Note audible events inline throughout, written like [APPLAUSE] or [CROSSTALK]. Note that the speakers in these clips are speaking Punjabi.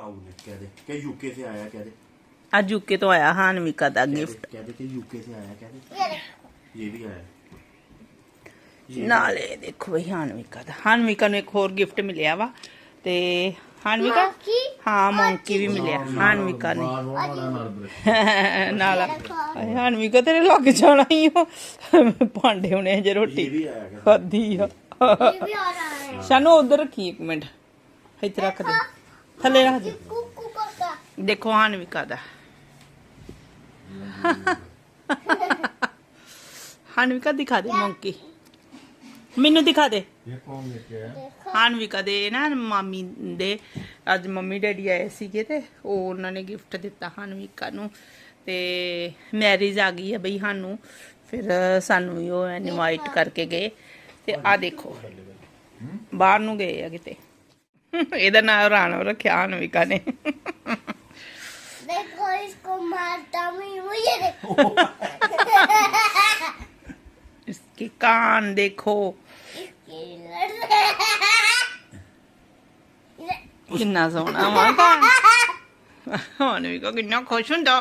ताऊ ने कह दे क्या यूके से आया कह दे ਅੱਜ ਯੂਕੇ ਤੋਂ ਆਇਆ ਹਾਨਵਿਕਾ ਦਾ कह ਗਿਫਟ दे- कह दे कि यूके से आया कह दे ये ले ये भी आया ਨਾਲੇ ਦੇਖੋ ਬਈ ਹਾਨਵਿਕਾ ਦਾ ਹਾਨਵਿਕਾ ਨੂੰ ਇੱਕ ਹੋਰ ਗਿਫਟ ਮਿਲਿਆ ਵਾ ਤੇ ਹਾਨਵਿਕਾ Monkey? ਹਾਂ ਮੌਂਕੀ ਵੀ ਮਿਲਿਆ ਹਾਨਵਿਕਾ ਨੇ मार वाला मार दे ਨਾਲ ਹਾਏ, [LAUGHS] ਹਾਨਵਿਕਾ ਤੇਰੇ ਲੱਗ ਜਾਣਾ ਹੀ ਉਹ ਭਾਂਡੇ ਹੋਣੇ ਜੇ ये ਰੋਟੀ भी आया कह ਖਾਦੀ ਆ ये भी आ रहा है ਸਾਨੂੰ ਉਧਰ ਰੱਖੀ ਇੱਕ ਮਿੰਟ ਇੱਥੇ ਰੱਖ ਦੇ ਥੱਲੇ ਰੱਖ ਦੇ। ਕੁੱਕੂ ਕਾਕਾ ਦੇਖੋ ਹਾਨ ਵੀ ਕਾਦਾ ਹਾਨਵਿਕਾ ਦਿਖਾ ਦੇ ਮੰਕੀ। ਮੈਨੂੰ ਦਿਖਾ ਦੇ। ਇਹ ਕੌਣ ਲੈ ਹਾਨਵਿਕਾ ਦੇ ਨਾ ਮਾਮੀ ਦੇ ਅੱਜ ਮੰਮੀ ਡੈਡੀ ਆਏ ਸੀਗੇ ਤੇ ਉਹ ਉਹਨਾਂ ਨੇ ਗਿਫਟ ਦਿੱਤਾ ਹਾਨਵਿਕਾ ਨੂੰ। ਤੇ ਮੈਰਿਜ ਆ ਗਈ ਹੈ ਬਈ ਸਾਨੂੰ। ਫਿਰ ਸਾਨੂੰ ਉਹ ਇਨਵਾਈਟ ਕਰਕੇ ਗਏ। ਤੇ ਆ ਦੇਖੋ। ਬਾਹਰ ਨੂੰ ਗਏ ਆ ਕਿਤੇ। ਇਹਦਾ ਨਾਮ ਰਾਣੋ ਰੱਖਿਆ ਹਾਨਵਿਕਾ ਨੇ देखो इसको मारता मैं मुझे देखो इसके कान देखो इसकी लड़- ਕਿੰਨਾ ਸੋਹਣਾ ਵਾ ਕਾਨ ਹਾਨਵਿਕਾ ਕਿੰਨਾ ਖੁਸ਼ ਹੁੰਦਾ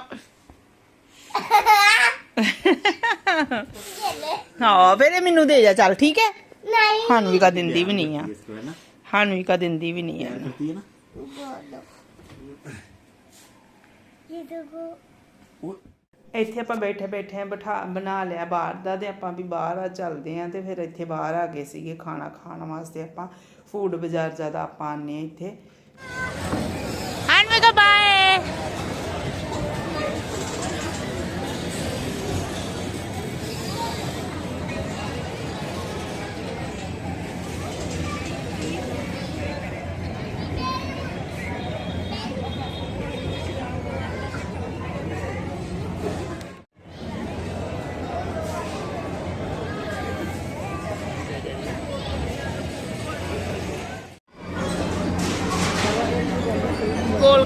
ये ले ਹਾਂ ਫਿਰ ਇਹ ਮੈਨੂੰ ਦੇ ਜਾ ਚੱਲ ਠੀਕ ਹੈ नहीं ਹਾਨਵਿਕਾ ਦਿੰਦੀ ਵੀ ਨਹੀਂ ਆ इसको है ना ਹਾਨਵਿਕਾ ਦਿੰਦੀ ਵੀ ਨਹੀਂ ਆ प्यार करती है ना बोलो ये देखो वो ਇੱਥੇ ਆਪਾਂ ਬੈਠੇ ਬੈਠੇ ਬਿਠਾ ਬਣਾ ਲਿਆ ਬਾਹਰ ਦਾ ਤੇ ਆਪਾਂ ਵੀ ਬਾਹਰ ਆ ਚੱਲਦੇ ਆ ਤੇ ਫਿਰ ਇੱਥੇ ਬਾਹਰ ਆ ਗਏ ਸੀਗੇ ਖਾਣਾ ਖਾਣ ਵਾਸਤੇ ਆਪਾਂ ਫੂਡ ਬਾਜ਼ਾਰ ਜ਼ਿਆਦਾ ਆਪਾਂ ਆਨੇ ਆ ਇੱਥੇ ਹਾਨਵਿਕਾ ਬਾਏ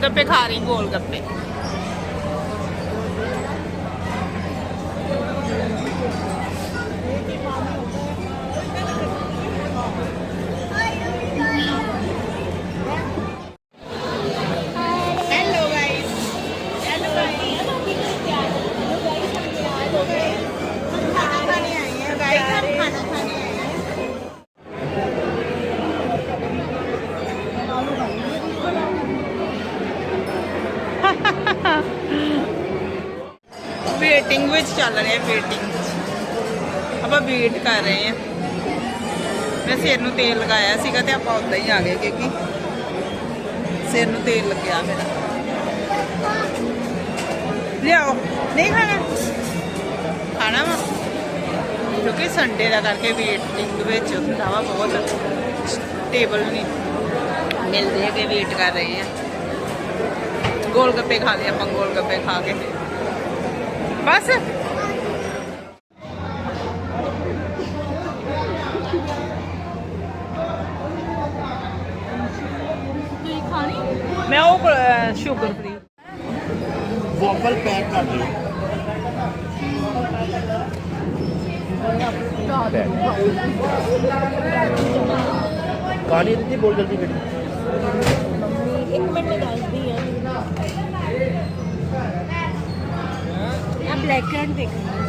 ਗੋਲ ਗੱਪੇ ਖਾ ਰਹੀ ਗੋਲ ਗੱਪੇ ਚੱਲ ਰਿਹਾ ਵੇਟਿੰਗ ਆਪਾਂ ਵੇਟ ਕਰ ਰਹੇ ਹਾਂ। ਮੈਂ ਸਿਰ ਨੂੰ ਤੇਲ ਲਗਾਇਆ ਸੀਗਾ ਤੇ ਆਪਾਂ ਉਦਾਂ ਹੀ ਆ ਗਏ ਕਿਉਂਕਿ ਸਿਰ ਨੂੰ ਤੇਲ ਲੱਗਿਆ ਮੇਰਾ। ਲਿਆਓ। ਨਹੀਂ ਖਾਣਾ? ਖਾਣਾ ਵਾ? ਕਿਉਂਕਿ ਸੰਡੇ ਦਾ ਕਰਕੇ ਵੇਟਿੰਗ ਵਿੱਚ ਹੁੰਦਾ ਵਾ ਬਹੁਤ ਟੇਬਲ ਨਹੀਂ। ਮਿਲਦੇ ਹੈਗੇ ਵੇਟ ਕਰ ਰਹੇ ਆ ਗੋਲ ਗੱਪੇ ਖਾ ਲਏ ਆਪਾਂ, ਗੋਲ ਗੱਪੇ ਖਾ ਕੇ। ਬਸ। ਮੈਂ ਉਹ ਸ਼ੂਗਰ ਫ੍ਰੀ ਵਾਫਲ ਪੈਕ ਕਰ ਦਿਓ ਕਾਲੀ ਦਿੱਤੀ ਬੋਲ ਜਲਦੀ ਬੇਟੀ ਇੱਕ ਮਿੰਟ ਮੈਂ ਦੱਸਦੀ ਆ ਆ ਬਲੈਕ ਰੈਂਡ ਦੇਖਣਾ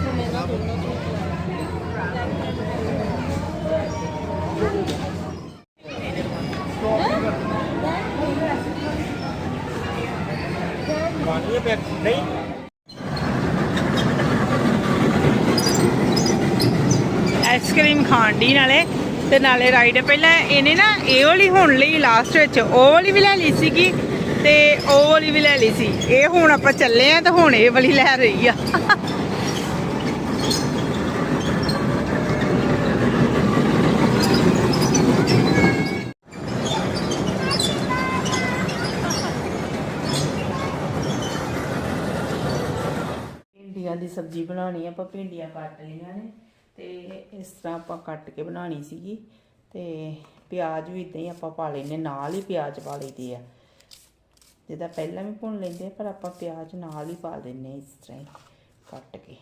ਆਈਸਕ੍ਰੀਮ ਖਾਣ ਦੀ ਨਾਲੇ, ਤੇ ਨਾਲੇ ਰਾਈਡ ਪਹਿਲਾਂ ਇਹਨੇ ਨਾ, ਇਹ ਵਾਲੀ ਹੁਣ ਲਈ ਲਾਸਟ ਵਿੱਚ, ਉਹ ਵਾਲੀ ਵੀ ਲੈ ਲਈ ਸੀਗੀ, ਤੇ ਉਹ ਵਾਲੀ ਵੀ ਲੈ ਲਈ ਸੀ। ਇਹ ਹੁਣ ਆਪਾਂ ਚੱਲੇ ਆ ਤੇ ਹੁਣ ਇਹ ਵਾਲੀ ਲੈ ਰਹੀ ਆ। ਭਿੰਡੀਆਂ ਦੀ ਸਬਜ਼ੀ ਬਣਾਉਣੀ ਆਪਾਂ ਭਿੰਡੀਆਂ ਕੱਟ ਲਈਆਂ ਨੇ ਤੇ ਇਸ ਤਰ੍ਹਾਂ ਆਪਾਂ ਕੱਟ ਕੇ ਬਣਾਉਣੀ ਸੀਗੀ ਤੇ ਪਿਆਜ਼ ਵੀ ਇਦਾਂ ਹੀ ਆਪਾਂ ਪਾ ਲੈਨੇ ਨਾਲ ਹੀ ਪਿਆਜ਼ ਪਾ ਲਈਦੇ ਆ। ਜਿਹਦਾ ਪਹਿਲਾਂ ਵੀ ਭੁੰਨ ਲੈਂਦੇ ਪਰ ਆਪਾਂ ਪਿਆਜ਼ ਨਾਲ ਹੀ ਪਾ ਦਿੰਨੇ ਆ ਇਸ ਤਰ੍ਹਾਂ ਹੀ ਕੱਟ ਕੇ।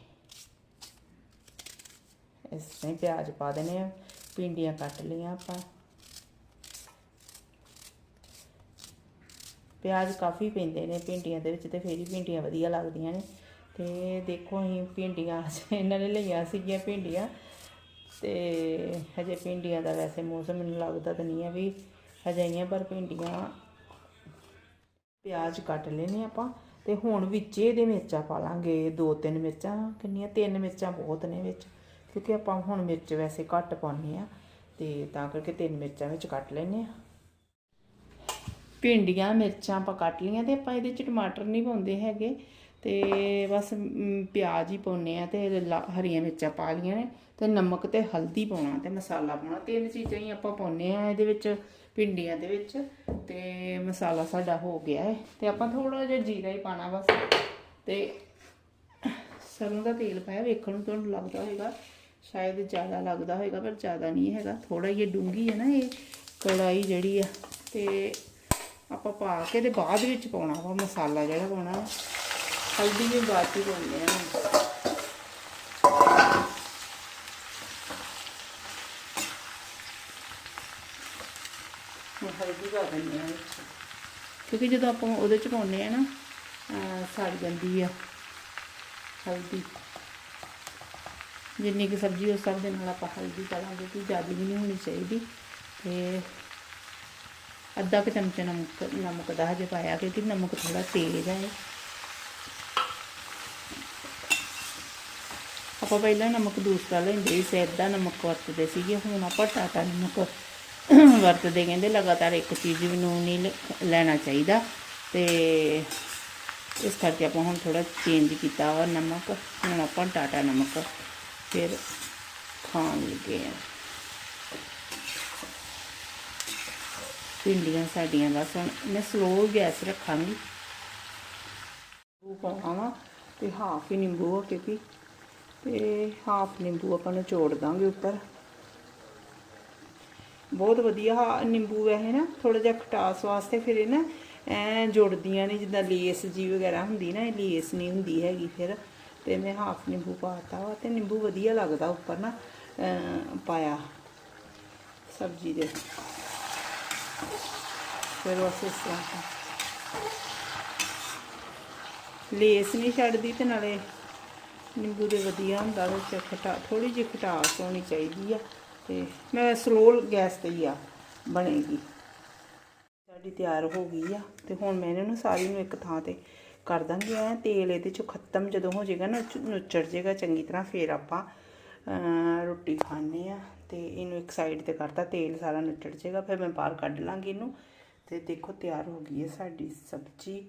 ਇਸ ਤਰ੍ਹਾਂ ਹੀ ਪਿਆਜ਼ ਪਾ ਦੇਣੇ ਆ ਭਿੰਡੀਆਂ ਕੱਟ ਲਈਆਂ ਆਪਾਂ। ਪਿਆਜ਼ ਕਾਫੀ ਪੈਂਦੇ ਨੇ ਭਿੰਡੀਆਂ ਦੇ ਵਿੱਚ ਤੇ ਫੇਰ ਹੀ ਭਿੰਡੀਆਂ ਵਧੀਆ ਲੱਗਦੀਆਂ ਨੇ। ਤੇ ਦੇਖੋ ਅਸੀਂ ਭਿੰਡੀਆਂ [LAUGHS] ਇਹਨਾਂ ਨੇ ਲਈਆਂ ਸੀਗੀਆਂ ਭਿੰਡੀਆਂ ਤੇ ਹਜੇ ਭਿੰਡੀਆਂ ਦਾ ਵੈਸੇ ਮੌਸਮ ਮੈਨੂੰ ਲੱਗਦਾ ਤਾਂ ਨਹੀਂ ਹੈ ਵੀ ਹਜੇ ਪਰ ਭਿੰਡੀਆਂ ਪਿਆਜ਼ ਕੱਟ ਲੈਨੇ ਆਪਾਂ ਤੇ ਹੁਣ ਵਿੱਚ ਇਹਦੇ ਮਿਰਚਾਂ ਪਾ ਲਾਂਗੇ, ਦੋ ਤਿੰਨ ਮਿਰਚਾਂ ਕਿੰਨੀਆਂ, ਤਿੰਨ ਮਿਰਚਾਂ ਬਹੁਤ ਨੇ ਵਿੱਚ, ਕਿਉਂਕਿ ਆਪਾਂ ਹੁਣ ਮਿਰਚ ਵੈਸੇ ਘੱਟ ਪਾਉਂਦੇ ਆ ਤੇ ਤਾਂ ਕਰਕੇ ਤਿੰਨ ਮਿਰਚਾਂ ਵਿੱਚ ਕੱਟ ਲੈਨੇ ਆ ਭਿੰਡੀਆਂ, ਮਿਰਚਾਂ ਆਪਾਂ ਕੱਟ ਲਈਆਂ ਤੇ ਆਪਾਂ ਇਹਦੇ ਚ ਟਮਾਟਰ ਨਹੀਂ ਪਾਉਂਦੇ ਹੈਗੇ। ਤੇ ਬਸ ਪਿਆਜ਼ ਹੀ ਪਾਉਨੇ ਆ ਤੇ ਲਾ- ਹਰੀਆਂ ਮਿਰਚਾਂ ਪਾ ਲਈਆਂ ਨੇ ਤੇ ਨਮਕ ਤੇ ਹਲਦੀ ਪਾਉਣਾ ਤੇ ਮਸਾਲਾ ਪਾਉਣਾ। ਤਿੰਨ ਚੀਜ਼ਾਂ ਹੀ ਆਪਾਂ ਪਾਉਨੇ ਆ ਇਹਦੇ ਵਿੱਚ, ਭਿੰਡੀਆਂ ਦੇ ਵਿੱਚ ਤੇ ਮਸਾਲਾ ਸਾਡਾ ਹੋ ਗਿਆ ਹੈ। ਤੇ ਆਪਾਂ ਥੋੜਾ ਜਿਹਾ ਜੀਰਾ ਹੀ ਪਾਣਾ ਬਸ। ਤੇ ਸਰੋਂ ਦਾ ਤੇਲ ਪਾਇਆ, ਵੇਖਣ ਨੂੰ ਤੁਹਾਨੂੰ ਲੱਗਦਾ ਹੋਵੇਗਾ ਸ਼ਾਇਦ ਜ਼ਿਆਦਾ ਲੱਗਦਾ ਹੋਵੇਗਾ ਪਰ ਜ਼ਿਆਦਾ ਨਹੀਂ ਹੈਗਾ। ਥੋੜਾ ਜਿਹਾ ਡੂੰਗੀ ਹੈ ਨਾ ਇਹ ਕੜਾਈ ਜਿਹੜੀ ਆ, ਤੇ ਆਪਾਂ ਪਾ ਕੇ ਤੇ ਬਾਅਦ ਵਿੱਚ ਪਾਉਣਾ ਵਾ ਮਸਾਲਾ ਜਿਹੜਾ ਪਾਉਣਾ। ਹਲਦੀ ਵੀ ਬਾਅਦ ਹੀ ਪਾਉਂਦੇ ਆ ਹਲਦੀ ਪਾ ਦਿੰਦੇ ਆ ਕਿਉਂਕਿ ਜਦੋਂ ਆਪਾਂ ਉਹਦੇ ਚ ਪਾਉਂਦੇ ਆ ਨਾ, ਅਹ ਸੜ ਜਾਂਦੀ ਆ ਹਲਦੀ। ਜਿੰਨੀ ਕਿ ਸਬਜ਼ੀ ਉਸ ਸਭ ਦੇ ਨਾਲ ਆਪਾਂ ਹਲਦੀ ਪਾ ਲਾਂਗੇ ਕਿ ਜ਼ਿਆਦਾ ਵੀ ਨਹੀਂ ਹੋਣੀ ਚਾਹੀਦੀ। ਤੇ ਅੱਧਾ ਕੁ ਚਮਚਾ ਨਮਕ ਨਮਕ ਦਾ ਹਜੇ ਪਾਇਆ, ਕਿਉਂਕਿ ਨਮਕ ਥੋੜਾ ਤੇਜ਼ ਹੈ ਆਪਾਂ ਪਹਿਲਾਂ ਨਮਕ ਦੂਸਰਾ ਲੈਂਦੇ ਸੀ ਸੈਦ ਨਮਕ ਵਰਤਦੇ ਸੀਗੇ, ਹੁਣ ਆਪਾਂ ਟਾਟਾ ਨਮਕ ਵਰਤਦੇ, ਕਹਿੰਦੇ ਲਗਾਤਾਰ ਇੱਕ ਚੀਜ਼ ਵੀ ਨੂੰ ਨਹੀਂ ਲ- ਲੈਣਾ ਚਾਹੀਦਾ। ਤੇ ਇਸ ਕਰਕੇ ਆਪਾਂ ਹੁਣ ਥੋੜਾ ਚੇਂਜ ਕੀਤਾ ਵਾ ਨਮਕ, ਹੁਣ ਆਪਾਂ ਟਾਟਾ ਨਮਕ ਫਿਰ ਖਾਣ ਲੱਗੇ ਆ। ਭਿੰਡੀਆਂ ਸਾਡੀਆਂ ਬਸ, ਹੁਣ ਮੈਂ ਸਲੋ ਗੈਸ ਰੱਖਾਂਗੀ। ਨਿੰਬੂ ਪਾਵਾਂ ਵਾ ਤੇ ਹਾਫ ਹੀ ਨਿੰਬੂ ਆ ਕਿਉਂਕਿ ਤੇ ਹਾਫ ਨਿੰਬੂ ਆਪਾਂ ਨਿਚੋੜ ਦਾਂਗੇ ਉੱਪਰ। ਬਹੁਤ ਵਧੀਆ ਹਾ ਨਿੰਬੂ ਵੈਸੇ ਨਾ ਥੋੜਾ ਜਿਹਾ ਖਟਾਸ ਵਾਸਤੇ ਫਿਰ ਇਹ ਨਾ, ਐ ਜੁੜਦੀਆਂ ਨੇ, ਜਿੱਦਾਂ ਲੇਸ ਜੀ ਵਗੈਰਾ ਹੁੰਦੀ ਨਾ, ਇਹ ਲੇਸ ਨਹੀਂ ਹੁੰਦੀ ਹੈਗੀ ਫਿਰ। ਤੇ ਮੈਂ ਹਾਫ ਨਿੰਬੂ ਪਾਤਾ ਵਾ ਤੇ ਨਿੰਬੂ ਵਧੀਆ ਲੱਗਦਾ ਉੱਪਰ ਨਾ ਪਾਇਆ। ਸਬਜ਼ੀ ਦੇ। ਫਿਰ ਉਸ ਇਸ ਤਰ੍ਹਾਂ। ਲੇਸ ਨਹੀਂ ਛੱਡਦੀ ਤੇ ਨਾਲੇ ਨਿੰਬੂ ਦੇ ਵਧੀਆ ਹੁੰਦਾ ਵਿੱਚ ਖਟਾ ਥੋੜੀ ਜਿਹੀ ਖਟਾਸ ਹੋਣੀ ਚਾਹੀਦੀ ਆ, ਤੇ ਮੈਂ ਸਲੋ ਗੈਸ ਤੇ ਹੀ ਆ, ਬਣੇਗੀ। ਸਾਡੀ ਤਿਆਰ ਹੋ ਗਈ ਆ, ਤੇ ਹੁਣ ਮੈਂ ਇਹਨਾਂ ਨੂੰ ਸਾਰੀ ਨੂੰ ਇੱਕ ਥਾਂ ਤੇ ਕਰ ਦਾਂਗੇ, ਐ ਤੇਲ ਇਹਦੇ ਚੋਂ ਖਤਮ ਜਦੋਂ ਹੋ ਜਾਏਗਾ ਨਾ ਨੁਚ- ਨੁੱਚੜ ਜਾਏਗਾ, ਚੰਗੀ ਤਰ੍ਹਾਂ ਫਿਰ ਆਪਾਂ ਰੋਟੀ ਖਾਣੇ ਆ, ਤੇ ਇਹਨੂੰ ਇੱਕ ਸਾਈਡ ਤੇ ਕਰਤਾ, ਤੇਲ ਸਾਰਾ ਨੁੱਚੜ ਜਾਏਗਾ, ਫਿਰ ਮੈਂ ਬਾਹਰ ਕੱਢ ਲਾਂਗੀ ਇਹਨੂੰ, ਤੇ ਦੇਖੋ ਤਿਆਰ ਹੋ ਗਈ ਹੈ ਸਾਡੀ ਸਬਜ਼ੀ।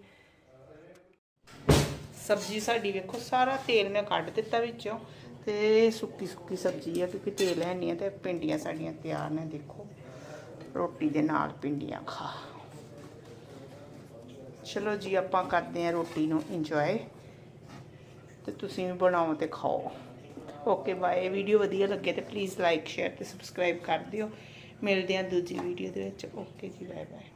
ਸਬਜ਼ੀ ਸਾਡੀ ਵੇਖੋ, ਸਾਰਾ ਤੇਲ ਮੈਂ ਕੱਢ ਦਿੱਤਾ ਵਿੱਚੋਂ ਤੇ ਸੁੱਕੀ ਸੁੱਕੀ ਸਬਜ਼ੀ ਆ, ਕਿਉਂਕਿ ਤੇਲ ਹੈ ਨਹੀਂ ਆ ਤੇ ਪਿੰਡੀਆਂ ਸਾਡੀਆਂ ਤਿਆਰ ਨੇ, ਦੇਖੋ। ਰੋਟੀ ਦੇ ਨਾਲ ਪਿੰਡੀਆਂ ਖਾ। ਚਲੋ ਜੀ, ਆਪਾਂ ਕਰਦੇ ਆ ਰੋਟੀ ਨੂੰ ਇੰਜੋਏ ਤੇ ਤੁਸੀਂ ਵੀ ਬਣਾਓ ਤੇ ਖਾਓ। ਓਕੇ ਬਾਏ ਵੀਡੀਓ ਵਧੀਆ ਲੱਗੇ ਤੇ ਪਲੀਜ਼ ਲਾਈਕ ਸ਼ੇਅਰ ਤੇ ਸਬਸਕ੍ਰਾਈਬ ਕਰ ਦਿਓ। ਮਿਲਦੇ ਆ ਦੂਜੀ ਵੀਡੀਓ ਦੇ ਵਿੱਚ। ਓਕੇ ਜੀ ਬਾਏ ਬਾਏ